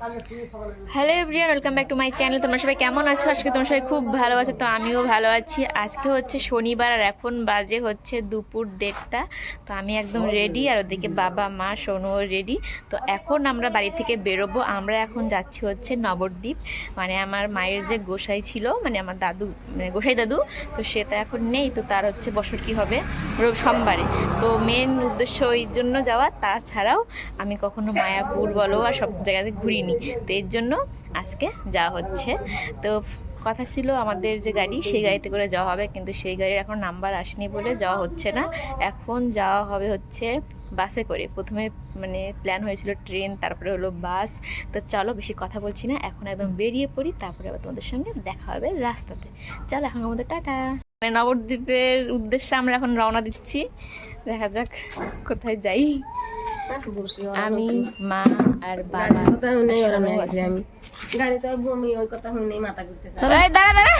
Hello everyone welcome back to my channel. তোমরা সবাই কেমন আছো? আজকে তোমরা সবাই খুব ভালো আছো, তো আমিও ভালো আছি। আজকে হচ্ছে শনিবার আর এখন বাজে হচ্ছে দুপুর দেড়টা। তো আমি একদম রেডি আর ওদিকে বাবা, মা, সোনুও রেডি তো এখন আমরা বাড়ি থেকে বেরোবো। আমরা এখন যাচ্ছি হচ্ছে নবদ্বীপ। মানে আমার মায়ের যে গোসাই ছিল মানে আমার দাদু মানে গোসাই দাদু, তো সে তো এখন নেই, তো তার হচ্ছে বছর কি হবে? সোমবারে। তো মেন উদ্দেশ্য ওই জন্য যাওয়া। তাছাড়াও আমি কখনো মায়াপুর বলো আর সব জায়গাতে ঘুরিনি। তো এর জন্য আজকে যাওয়া হচ্ছে। তো কথা ছিল আমাদের যে গাড়ি, সেই গাড়িতে করে যাওয়া হবে। কিন্তু সেই গাড়ির এখন নাম্বার আসেনি বলে যাওয়া হচ্ছে না। এখন যাওয়া হবে হচ্ছে বাসে করে। প্রথমে মানে প্ল্যান হয়েছিল ট্রেন, তারপরে হলো বাস। তো চলো বেশি কথা বলছি না। এখন একদম বেরিয়ে পড়ি, তারপরে আবার তোমাদের সঙ্গে দেখা হবে রাস্তাতে। চলো এখন আমাদের টাটা। মানে নবদ্বীপের উদ্দেশ্যে আমরা এখন রওনা দিচ্ছি। দেখা যাক কোথায় যাই। আমি মা আর বাবা কথা শুনে গেছে। আমি। গাড়িতে বমি ওই কথা শুনেই মাথা ঘুরতেছে। দাঁড়া দাঁড়া।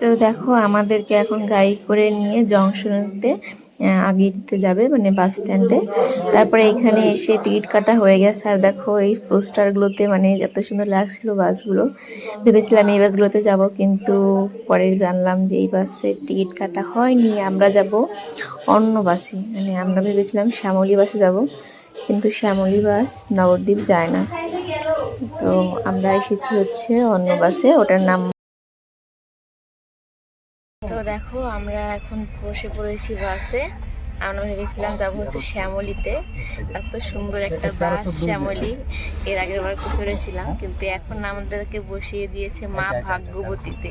তো দেখো আমাদেরকে এখন গাড়ি করে নিয়ে জংশনেতে আহ, আগে দিতে যাবে মানে বাস স্ট্যান্ডে তারপরে এখানে এসে টিকিট কাটা হয়ে গেছে। আর দেখো এই পোস্টারগুলোতে মানে এত সুন্দর লাগছিল বাসগুলো ভেবেছিলাম এই বাসগুলোতে যাব কিন্তু পরে জানলাম যে এই বাসে টিকিট কাটা হয়নি। আমরা যাব অন্য বাসে মানে আমরা ভেবেছিলাম শ্যামলী বাসে যাব কিন্তু শ্যামলী বাস নবদ্বীপ যায় না। তো আমরা এসেছি হচ্ছে অন্য বাসে ওটার নাম তো দেখো আমরা এখন বসে পড়েছি বাসে। আমরা ভেবেছিলাম যাব হচ্ছে শ্যামলিতে। এত সুন্দর একটা বাস শ্যামলি। এর আগের বার চড়েছিলাম কিন্তু এখন আমাদেরকে বসিয়ে দিয়েছে মা ভাগ্যবতীতে।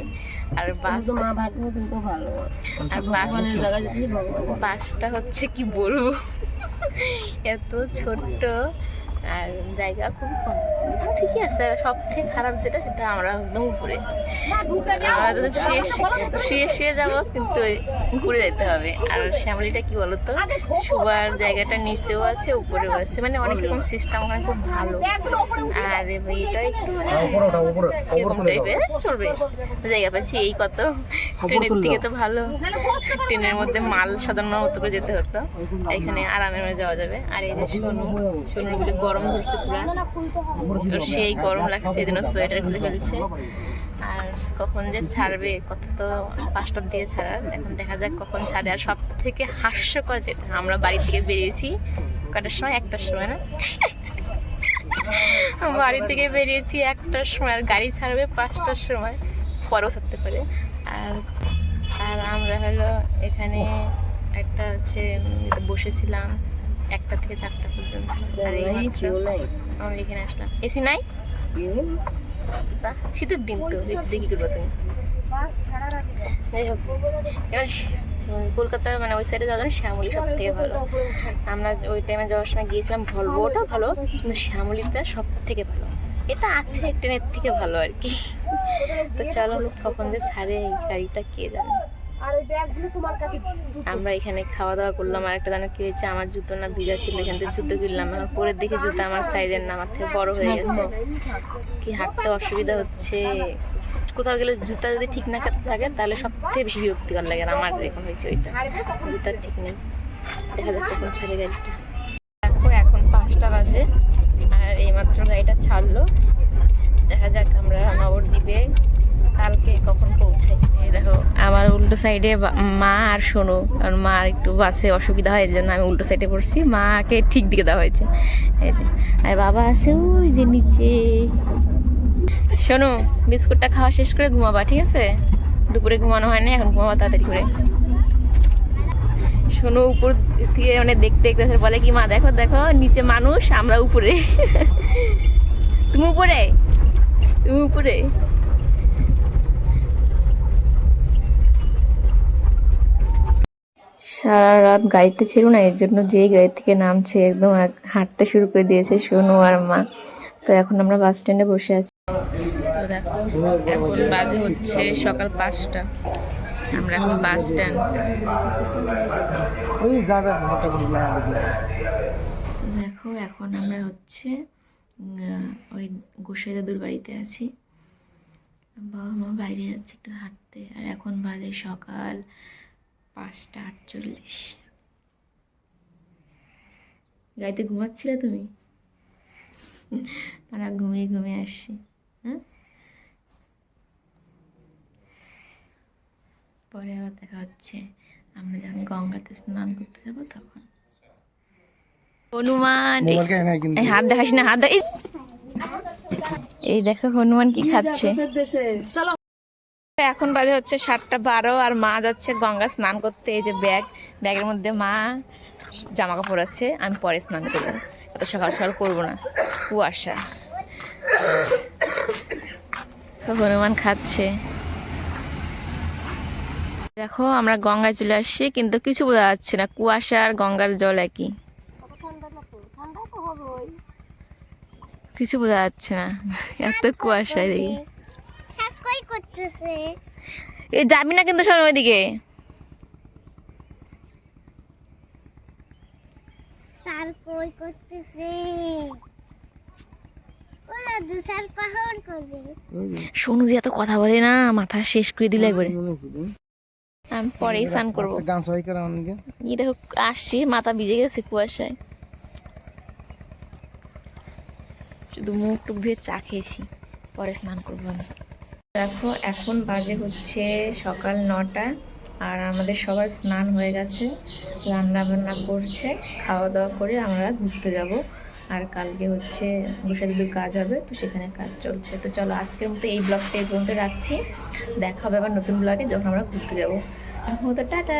আর বাস মা ভাগ্য কিন্তু ভালো। আর বাস বাসটা হচ্ছে কি বলব? এত ছোট্ট। আর জায়গা খুব কম। ঠিকই আছে সব থেকে খারাপ যেটা সেটা আমরা একদম উপরে। শুয়ে শুয়ে শুয়ে যাব কিন্তু উপরে যেতে হবে। আর শ্যামলিটা কি বলতো? শোবার জায়গাটা নিচেও আছে উপরেও আছে। মানে অনেক রকম সিস্টেম ওখানে খুব ভালো। আর এটা একটু টাইপের চলবে। জায়গা পাচ্ছি এই কত? ট্রেনের থেকে তো ভালো। ট্রেনের মধ্যে মাল সাধারণ মতো করে যেতে হতো। এখানে আরামে যাওয়া যাবে। আর এই যে সোনু সোনুর বলে গরম ধরছে পুরা। সেই গরম লাগছে এই জন্য সোয়েটার খুলে ফেলছে। আর কখন যে ছাড়বে কত তো পাঁচটার দিকে ছাড়ার। এখন দেখা যাক কখন ছাড়ে। আর সব থেকে হাস্যকর যেটা আমরা বাড়ি থেকে বেরিয়েছি। কটার সময়? একটার সময় না? বাড়ি থেকে বেরিয়েছি একটার সময়। আর গাড়ি ছাড়বে পাঁচটার সময়। পরেও ছাড়তে পারে। আর আর আমরা হলো এখানে একটা হচ্ছে বসেছিলাম। একটা থেকে চারটা পর্যন্ত। আর এই মাত্র আমরা এখানে আসলাম। এসি নাই? শীতের দিন তো এসি দেখি করব তুমি? যাই হোক এবার কলকাতা মানে ওই সাইডে যাওয়ার জন্য শ্যামলি সব থেকে ভালো। আমরা ওই টাইমে যাওয়ার সময় গিয়েছিলাম ভলভো ওটা ভালো কিন্তু শ্যামলিটা সব থেকে ভালো। এটা আছে ট্রেনের থেকে ভালো আর কি। তো চলো কখন যে ছাড়ে এই গাড়িটা কে জানে। আমরা এখানে খাওয়া দাওয়া করলাম আর একটা জানো কি হয়েছে? আমার জুতো না ভিজা ছিল, এখান থেকে জুতো কিনলাম। এখন পরের দেখে জুতো আমার সাইজের না, আমার থেকে বড় হয়ে গেছে। কি হাঁটতে অসুবিধা হচ্ছে? কোথাও গেলে জুতা যদি ঠিক না থাকে, তাহলে সব থেকে বেশি বিরক্তিকর লাগে আমার এখন হয়েছে ওইটা। জুতার ঠিক নেই। দেখা যাক কখন ছাড়ে গাড়িটা। দেখো, এখন পাঁচটা বাজে, আর এইমাত্র গাড়িটা ছাড়লো। দেখা যাক আমরা নবদ্বীপে কালকে কখন পৌঁছাই এই দেখো আমার উল্টো সাইডে মা আর শোনো কারণ মা একটু বাসে অসুবিধা হয় এর জন্য আমি উল্টো সাইডে পড়ছি। মাকে ঠিক দিকে দেওয়া হয়েছে। আর বাবা আছে ওই যে নিচে। শোনো বিস্কুটটা খাওয়া শেষ করে ঘুমাবা, ঠিক আছে? দুপুরে ঘুমানো হয় না এখন ঘুমাবা তাড়াতাড়ি করে। শোনো উপর থেকে মানে দেখতে দেখতে বলে কি, মা, দেখো দেখো, নিচে মানুষ, আমরা উপরে। তুমি উপরে? তুমি উপরে? সারা রাত গাড়িতে ছিল না এর জন্য যেই গাড়ি থেকে নামছে একদম হাঁটতে শুরু করে দিয়েছে সোনু আর মা। তো এখন আমরা বাস স্ট্যান্ডে বসে আছি। তো দেখো এখন বাজে হচ্ছে সকাল পাঁচটা। আমরা এখন বাস স্ট্যান্ড। দেখো এখন আমরা হচ্ছে ওই গোসাই দাদুর বাড়িতে আছি। বাবা মা বাইরে যাচ্ছে একটু হাঁটতে। আর এখন বাজে সকাল পাঁচটা আটচল্লিশ। গাড়িতে ঘুমাচ্ছিলে তুমি? আমরা ঘুমিয়ে ঘুমিয়ে আসছি হ্যাঁ? পরে আবার দেখা হচ্ছে। আমরা যখন গঙ্গাতে স্নান করতে যাব তখন। হনুমান হাত দেখাস না হাত এই দেখো হনুমান কি খাচ্ছে। চলো এখন বাজে হচ্ছে সাতটা বারো আর মা যাচ্ছে গঙ্গা স্নান করতে, এই যে ব্যাগ, ব্যাগের মধ্যে মা জামা কাপড় আছে, আমি পরে স্নান করব। এত সকাল সকাল করব না, কুয়াশা। হনুমান খাচ্ছে। দেখো, আমরা গঙ্গায় চলে আসছি, কিন্তু কিছু বোঝা যাচ্ছে না, কুয়াশা আর গঙ্গার জল একই। কিছু বোঝা যাচ্ছে না, এত কুয়াশায় দেখি কই করতেছে এ যাবি না কিন্তু শোন ওইদিকে। স্যার কই করতেছে ওলা দু স্যার করবে সোনু যে এত কথা বলে না মাথা শেষ করে দিলে একবারে। আমি পরেই স্নান করব। গান করে আমাকে এই দেখো আসছি মাথা ভিজে গেছে কুয়াশায়। শুধু মুখ টুক ধুয়ে চা খেয়েছি পরে স্নান করব আমি। দেখো, এখন বাজে হচ্ছে সকাল নটা আর আমাদের সবার স্নান হয়ে গেছে রান্না বান্না করছে খাওয়া দাওয়া করে আমরা ঘুরতে যাব। আর কালকে হচ্ছে বসে দুধের কাজ হবে, তো সেখানে কাজ চলছে। তো চলো, আজকের মতো এই ব্লগটা এই পর্যন্ত রাখছি। দেখা হবে আবার নতুন ব্লগে যখন আমরা ঘুরতে যাব। এখন তো টাটা।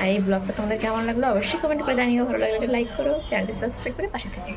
আর এই ব্লগটা তোমাদের কেমন লাগল অবশ্যই কমেন্ট করে জানিও। ভালো লাগলে লাইক করো চ্যানেলটি সাবস্ক্রাইব করে পাশে থাকো।